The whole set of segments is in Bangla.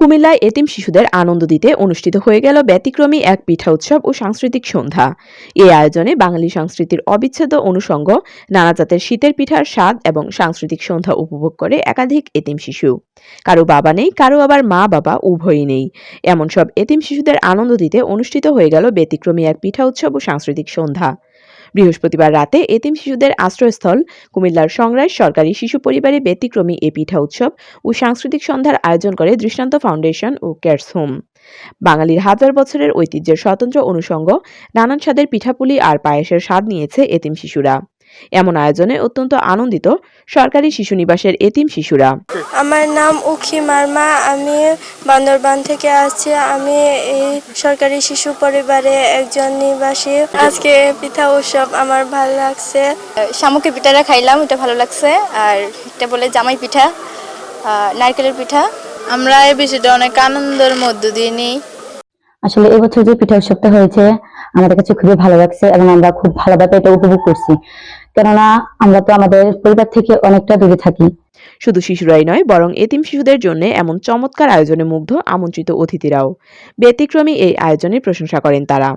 কুমিল্লায় এতিম শিশুদের আনন্দ দিতে অনুষ্ঠিত হয়ে গেল ব্যতিক্রমী এক পিঠা উৎসব ও সাংস্কৃতিক সন্ধ্যা। এই আয়োজনে বাঙালি সংস্কৃতির অবিচ্ছেদ্য অনুষঙ্গ, নানা জাতের শীতের পিঠার স্বাদ এবং সাংস্কৃতিক সন্ধ্যা উপভোগ করে একাধিক এতিম শিশু। কারও বাবা নেই, কারও আবার মা বাবা উভয়ই নেই। এমন সব এতিম শিশুদের আনন্দ দিতে অনুষ্ঠিত হয়ে গেল ব্যতিক্রমী এক পিঠা উৎসব ও সাংস্কৃতিক সন্ধ্যা। বৃহস্পতিবার রাতে এতিম শিশুদের আশ্রয়স্থল, কুমিল্লার সংরাজ সরকারি শিশু পরিবারে ব্যতিক্রমী এ পিঠা উৎসব ও সাংস্কৃতিক সন্ধ্যার আয়োজন করে দৃষ্টান্ত ফাউন্ডেশন ও কেয়ার্স হোম। বাঙালির হাজার বছরের ঐতিহ্যের স্বতন্ত্র অনুষঙ্গ, নানান স্বাদের পিঠাপুলি আর পায়েসের স্বাদ নিয়েছে এতিম শিশুরা। এমন আয়োজনে অত্যন্ত আনন্দিত সরকারি শিশু নিবাসের এতিম শিশুরা। আমার নাম উখি মার্মা আমি বান্দরবান থেকে আসছি। আমি এই সরকারি শিশু পরিবারে একজন নিবাসী। আজকে পিঠা উৎসব আমার ভালো লাগছে। শামুকের পিঠাটা খাইলাম এটা ভালো লাগছে। আর এটা বলে জামাই পিঠা আহ, নারকেলের পিঠা। আমরা এই বিষয়টা অনেক আনন্দের মধ্য দিয়ে নিই। আসলে এবছর যে পিঠা উৎসবটা হয়েছে আমাদের কাছে খুবই ভালো লাগছে এবং আমরা খুব ভালোভাবে এটা উপভোগ করছি। কেননা আমরা তো আমাদের পরিবার থেকে অনেকটা দূরে থাকি। শুধু শিশুরাই নয় বরং এতিম শিশুদের জন্য এমন চমৎকার আয়োজনে মুগ্ধ আমন্ত্রিত অতিথিরাও। ব্যতিক্রমী এই আয়োজনের প্রশংসা করেন তারা।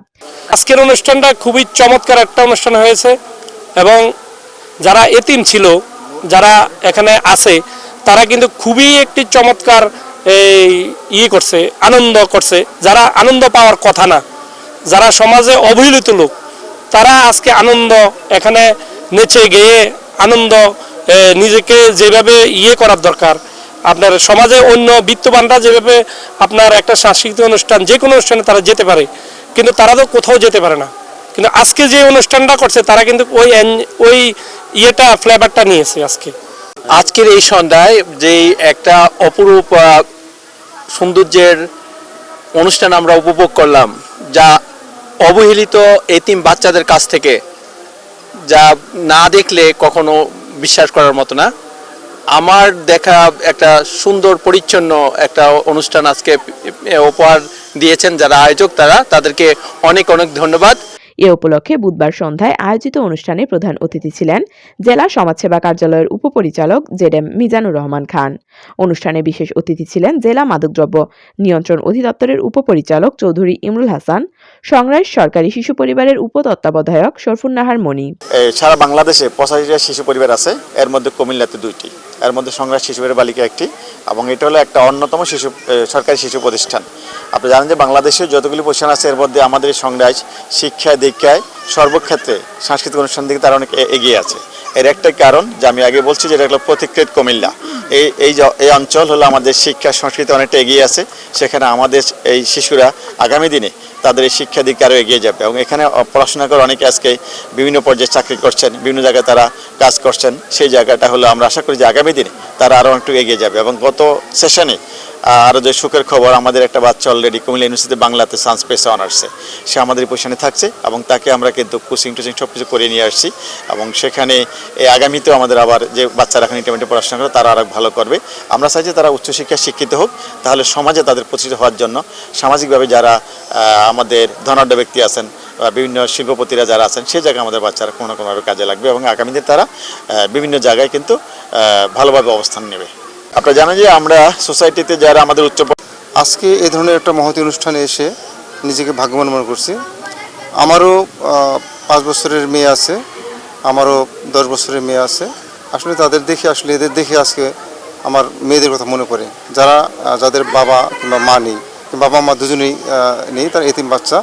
আজকের অনুষ্ঠানটা খুবই চমৎকার একটা অনুষ্ঠান হয়েছে এবং যারা এতিম ছিল যারা এখানে আছে তারা কিন্তু খুবই একটি চমৎকার এই ইয়ে করছে আনন্দ করছে। যারা আনন্দ পাওয়ার কথা না যারা সমাজে অবহেলিত লোক তারা আজকে আনন্দ এখানে নেচে গেয়ে আনন্দ নিজেকে যেভাবে ইয়ে করার দরকার। আপনার সমাজে অন্য বিত্তবানরা যেভাবে আপনার একটা সাংস্কৃতিক অনুষ্ঠান, যে কোনো অনুষ্ঠানে তারা যেতে পারে, কিন্তু তারা তো কোথাও যেতে পারে না। কিন্তু আজকে যে অনুষ্ঠানটা করছে, তারা কিন্তু ওই ওই ইয়েটা ফ্লেভারটা নিয়েছে আজকে। আজকের এই সন্ধ্যায় যে একটা অপরূপ সৌন্দর্যের অনুষ্ঠান আমরা উপভোগ করলাম, যা অবহেলিত এতিম বাচ্চাদের কাছ থেকে যা না দেখলে কখনো বিশ্বাস করার মতো না। আমার দেখা একটা সুন্দর, পরিচ্ছন্ন একটা অনুষ্ঠান আজকে উপহার দিয়েছেন যারা আয়োজক, তারা। তাদেরকে অনেক অনেক ধন্যবাদ। এ উপলক্ষে বুধবার সন্ধ্যায় আয়োজিত অনুষ্ঠানে প্রধান অতিথি ছিলেন জেলা সমাজসেবা কার্যালয়ের উপপরিচালক জেডএম মিজানুর রহমান খান। অনুষ্ঠানে বিশেষ অতিথি ছিলেন জেলা মাদকদ্রব্য নিয়ন্ত্রণ অধিদপ্তরের উপপরিচালক চৌধুরী ইমরুল হাসান সংরাজ সরকারি শিশু পরিবারের উপতত্ত্বাবধায়ক শরফুন্নাহার মনি সারা বাংলাদেশে পঁচাশিটা শিশু পরিবার আছে, এর মধ্যে কুমিল্লাতে দুইটি। এর মধ্যে সংগ্রাস শিশু পরিবার বালিকা একটি, এবং এটা হলো একটা অন্যতম শিশু সরকারি শিশু প্রতিষ্ঠান। আপনি জানেন যে বাংলাদেশের যতগুলি প্রতিষ্ঠান আছে, এর মধ্যে আমাদের সংগ্রাস শিক্ষায় দীক্ষায় সর্বক্ষেত্রে সাংস্কৃতিক অনুষ্ঠান দিকে তারা অনেক এগিয়ে আছে। এর একটাই কারণ যে আমি আগে বলছি যে এটা হলো প্রতিকৃত কুমিল্লা। এই এই এই অঞ্চল হলো আমাদের শিক্ষা, সংস্কৃতি অনেকটা এগিয়ে আছে। সেখানে আমাদের এই শিশুরা আগামী দিনে তাদের এই শিক্ষা দিকে আরও এগিয়ে যাবে এবং এখানে পড়াশোনা করে অনেকে আজকে বিভিন্ন পর্যায়ে চাকরি করছেন, বিভিন্ন জায়গায় তারা কাজ করছেন। সেই জায়গাটা হলো আমরা আশা করি যে আগামী দিনে তারা আরও একটু এগিয়ে যাবে এবং গত সেশনে আরও যে সুখের খবর, আমাদের একটা বাচ্চা অলরেডি কুমিল্লা ইউনিভার্সিটি বাংলাতে সায়েন্স পেশে অনার্সে সে আমাদের পজিশনে থাকছে এবং তাকে আমরা কিন্তু কোচিং টোচিং সব কিছু করে নিয়ে আসছি। এবং সেখানে এই আগামীতেও আমাদের আবার যে বাচ্চারা এখন ইন্টারমিডিয়েট পড়াশোনা করে, তারা আরও ভালো করবে। আমরা চাই যে তারা উচ্চশিক্ষায় শিক্ষিত হোক, তাহলে সমাজে তাদের প্রতিষ্ঠিত হওয়ার জন্য, সামাজিকভাবে যারা আমাদের ধনাঢ্য ব্যক্তি আছেন বা বিভিন্ন শিল্পপতিরা যারা আছেন সেই জায়গায় আমাদের বাচ্চারা কোনো না কোনোভাবে কাজে লাগবে এবং আগামী দিনে তারা বিভিন্ন জায়গায় কিন্তু ভালোভাবে অবস্থান নেবে। আপনারা জানেন যে আমরা সোসাইটিতে যারা আমাদের উচ্চ আজকে এই ধরনের একটা মহতি অনুষ্ঠানে এসে নিজেকে ভাগ্যবান মনে করছি। আমারও পাঁচ বছরের মেয়ে আছে, আমারও দশ বছরের মেয়ে আছে। আসলে তাদের দেখে, আসলে এদের দেখে আজকে আমার মেয়েদের কথা মনে পড়ে। যারা যাদের বাবা কিংবা মা নেই, কিংবা বাবা মা দুজনেই নেই, তার এতিম বাচ্চা,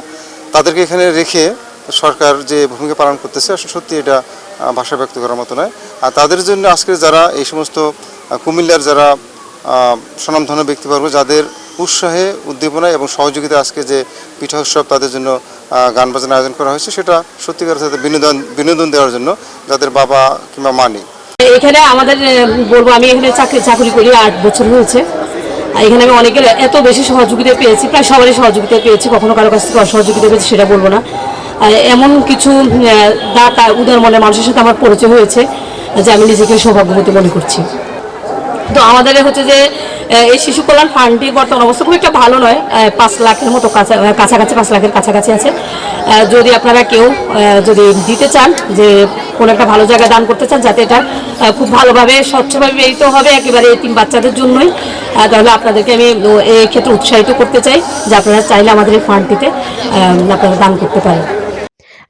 তাদেরকে এখানে রেখে সরকার যে ভূমিকা পালন করতেছে, আসলে সত্যি এটা ভাষা ব্যক্ত করার মতো নয়। আর তাদের জন্য আজকে যারা এই সমস্ত কুমিল্লার যারা স্বনামধন্য ব্যক্তিবর্গ, যাদের উৎসাহে, উদ্দীপনায় এবং সহযোগিতা আজকে যে পিঠা উৎসব তাদের জন্য গান বাজনা আয়োজন করা হয়েছে, সেটা সত্যিকার সাথে বিনোদন বিনোদন দেওয়ার জন্য যাদের বাবা কিংবা মা নেই। এখানে আমাদের বলব, আমি এখানে চাকরি চাকরি করি আট বছর হয়েছে। এখানে আমি অনেকের এত বেশি সহযোগিতা পেয়েছি, প্রায় সবারই সহযোগিতা পেয়েছি, কখনো কারও কাছ থেকে অসহযোগিতা পেয়েছি, সেটা বলব না। এমন কিছু দাতা, উদার মনে মানুষের সাথে আমার পরিচয় হয়েছে, যে আমি নিজেকে সৌভাগ্যবতী মনে করছি। তো আমাদের হচ্ছে যে এই শিশু কল্যাণ ফান্ডটি বর্তমান অবস্থা খুব একটা ভালো নয়। পাঁচ লাখের মতো কাছা- কাছাকাছি পাঁচ লাখের কাছাকাছি আছে। যদি আপনারা কেউ যদি দিতে চান যে কোনো একটা ভালো জায়গায় দান করতে চান যাতে এটা খুব ভালোভাবে স্বচ্ছভাবে ব্যয়িত হবে একেবারে তিন বাচ্চাদের জন্যই তাহলে আপনাদেরকে আমি এই ক্ষেত্রে উৎসাহিত করতে চাই যে আপনারা চাইলে আমাদের এই ফান্ডটিতে আপনারা দান করতে পারেন।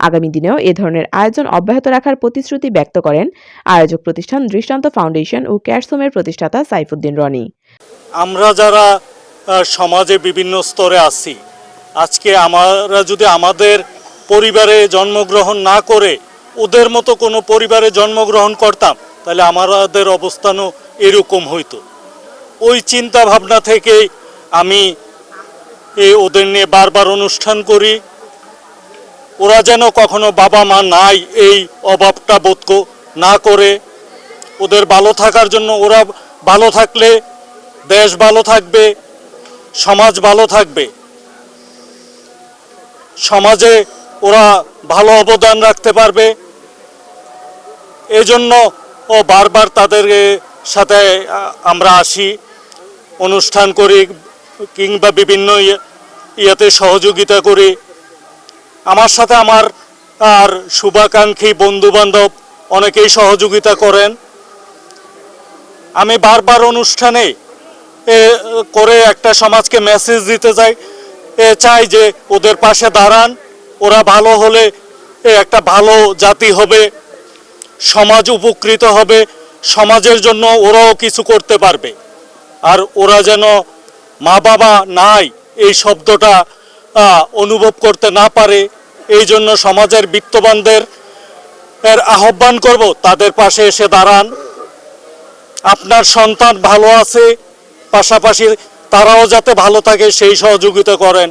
আগামী দিনেও এ ধরনের আয়োজন অব্যাহত রাখার প্রতিশ্রুতি ব্যক্ত করেন আয়োজক প্রতিষ্ঠান দৃষ্টান্ত ফাউন্ডেশন ও ক্যাটসোমের প্রতিষ্ঠাতা সাইফুদ্দিন রনি। আমরা যারা সমাজে বিভিন্ন স্তরে আছি, আজকে আমরা যদি আমাদের পরিবারে জন্মগ্রহণ না করে ওদের মতো কোনো পরিবারে জন্মগ্রহণ করতাম, তাহলে আমাদের অবস্থানও এরকম হইতো। ওই চিন্তা ভাবনা থেকেই আমি ওদের নিয়ে বারবার অনুষ্ঠান করি। ওরা যেন কখনো বাবা মা নাই এই অভাবটা বোধ না করে। ওদের ভালো থাকার জন্য ওরা ভালো থাকলে দেশ ভালো থাকবে, সমাজ ভালো থাকবে। সমাজে ওরা ভালো অবদান রাখতে পারবে। এজন্য ও বারবার তাদের সাথে আমরা আসি, অনুষ্ঠান করি, কিংবা বিভিন্ন ইয়ে- ইয়েতে সহযোগিতা করি। আমার সাথে আমার আর শুভাকাঙ্ক্ষী বন্ধু বান্ধব অনেকেই সহযোগিতা করেন। আমি বারবার অনুষ্ঠানে করে একটা সমাজকে মেসেজ দিতে চাই এ, চাই যে ওদের পাশে দাঁড়ান। ওরা ভালো হলে একটা ভালো জাতি হবে, সমাজ উপকৃত হবে, সমাজের জন্য ওরাও কিছু করতে পারবে। আর ওরা যেন মা বাবা নাই, এই শব্দটা অনুভব করতে না পারে, এই জন্য সমাজের বিত্তবানদের এর আহ্বান করব, তাদের পাশে এসে দাঁড়ান। আপনার সন্তান ভালো আছে, পাশাপাশি তারাও যাতে ভালো থাকে, সেই সহযোগিতা করেন।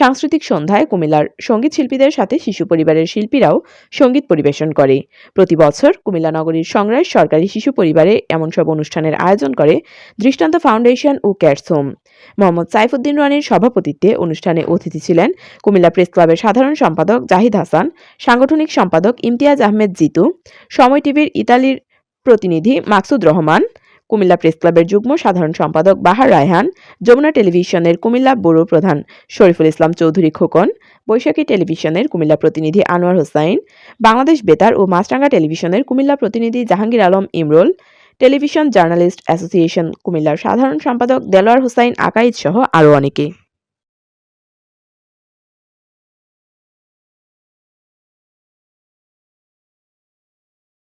সাংস্কৃতিক সন্ধ্যায় কুমিল্লার সংগীত শিল্পীদের সাথে শিশু পরিবারের শিল্পীরাও সংগীত পরিবেশন করে। প্রতি বছর কুমিল্লা নগরীর সংগ্রাস সরকারি শিশু পরিবারে এমন সব অনুষ্ঠানের আয়োজন করে দৃষ্টান্ত ফাউন্ডেশন ও ক্যাটস হোম মোহাম্মদ সাইফুদ্দিন রানীর সভাপতিত্বে অনুষ্ঠানে অতিথি ছিলেন কুমিল্লা প্রেস ক্লাবের সাধারণ সম্পাদক জাহিদ হাসান, সাংগঠনিক সম্পাদক ইমতিয়াজ আহমেদ জিতু, সময় টিভির ইতালির প্রতিনিধি মাকসুদ রহমান, কুমিল্লা প্রেস ক্লাবের যুগ্ম সাধারণ সম্পাদক বাহার রায়হান, যমুনা টেলিভিশনের কুমিল্লা ব্যুরো প্রধান শরীফুল ইসলাম চৌধুরী খোকন, বৈশাখী টেলিভিশনের কুমিল্লা প্রতিনিধি আনোয়ার হোসাইন, বাংলাদেশ বেতার ও মাছরাঙ্গা টেলিভিশনের কুমিল্লা প্রতিনিধি জাহাঙ্গীর আলম ইমরোল টেলিভিশন জার্নালিস্ট অ্যাসোসিয়েশন কুমিল্লার সাধারণ সম্পাদক দেলোয়ার হুসাইন আকাইদ সহ আরও অনেকে।